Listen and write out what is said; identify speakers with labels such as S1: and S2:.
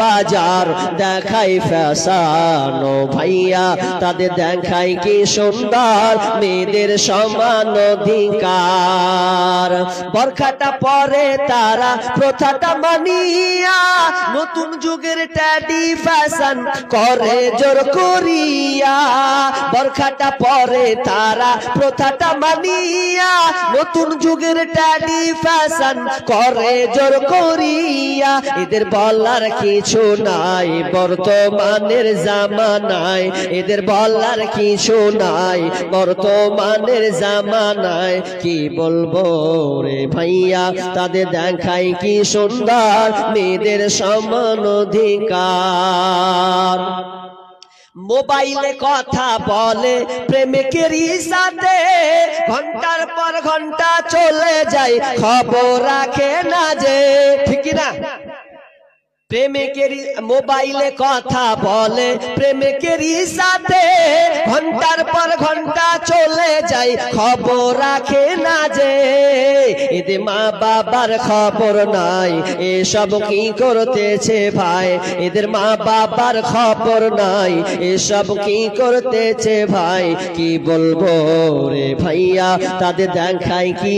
S1: বাজার দেখাই ফ্যাশানো ভাইয়া, তাদের দেখাই কি সুন্দর মেয়েদের সমান অধিকার। বরখাটা পরে তারা প্রথাটা মানিয়া নতুন যুগের ট্যাডি ফ্যাশন করে জোর করিয়া। বরখাটা পরে তারা প্রথাটা মানিয়া নতুন যুগের ট্যাডি ফ্যাশন করে জোর করিয়া। এদের বলার কিছু নাই, বর্তমানের জামানায়। এদের বলার কিছু নাই, বর্তমানের জামানায়। কি বলব রে ভাইয়া, তাদের দেখাই কি সুন্দর, মেয়েদের সমান অধিকার। মোবাইলে কথা বলে প্রেমিকেরই সাথে ঘণ্টার পর ঘণ্টা চলে যায়, খবর রাখে না যে, ঠিক না প্রেমিকেরই মোবাইলে কথা বলে প্রেমিকেরই সাথে ঘণ্টার পর ঘণ্টা চলে যায়, খবর রাখে না যে এদের মা বাবার খবর নাই, এসব কি করতেছে ভাই? এদের মা বাবার খবর নাই, এসব কি করতেছে ভাই? কি বলব রে ভাইয়া, তাদের দেখাই কি